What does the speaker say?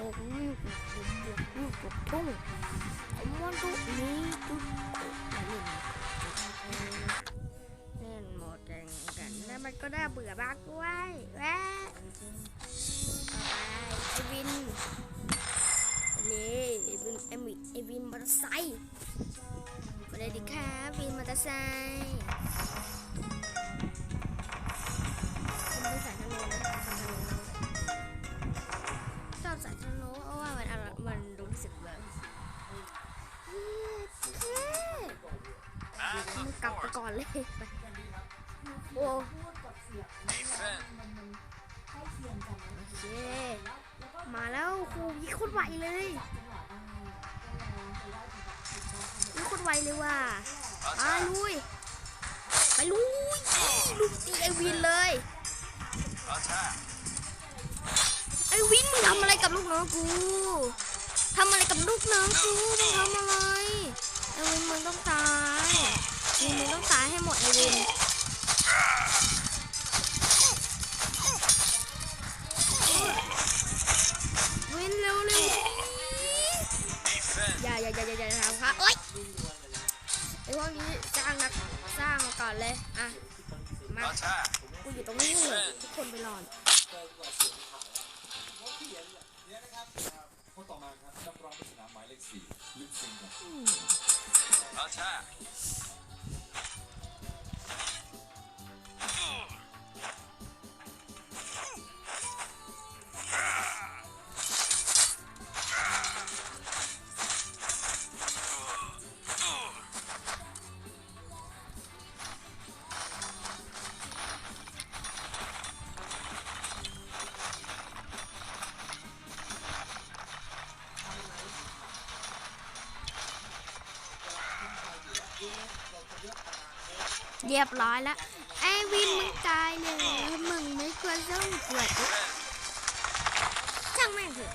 หกลูกผมบวกลูกบวกทุ่งผมว่าลูกนี้จุดเล่นเล่นหมดแข่งกันแล้วมันก็น่าเบื่อมากด้วยแวะต่อไปไอวินนี่ไอวินไอมิไอวินมอเตอร์ไซค์มาเลยดิครับวินมอเตอร์ไซค์ โอ้โอเคมาแล้วครูยิงคตรไวเลยยิงคตรไวเลยว่ะไป Attack. ลุยไปลุยลุยตีไอวินเลยไอวินมึงทำอะไรกับลูกน้องกูทำอะไรกับลูกน้องกูมึงทำอะไรไอวินมึงต้องตาย มึงต้องตายให้หมดไอวินวินเร็วเร็ว Defend. อย่าอย่าอย่าอย่าอย่าทำครับเอ้ยไอพวกนี้สร้างนะสร้างมาก่อนเลยอะมา Attack. กูอยู่ตรงนี้เลยทุกคนไปรอนคนต่อมาครับนักร้องปริศนาหมายเลขสี่ลิปซิงค์ครับ เรียบร้อยแล้วไอวินมึงตายเลยมึงไม่ควรต้องเกิดช่างแม่งเถอะ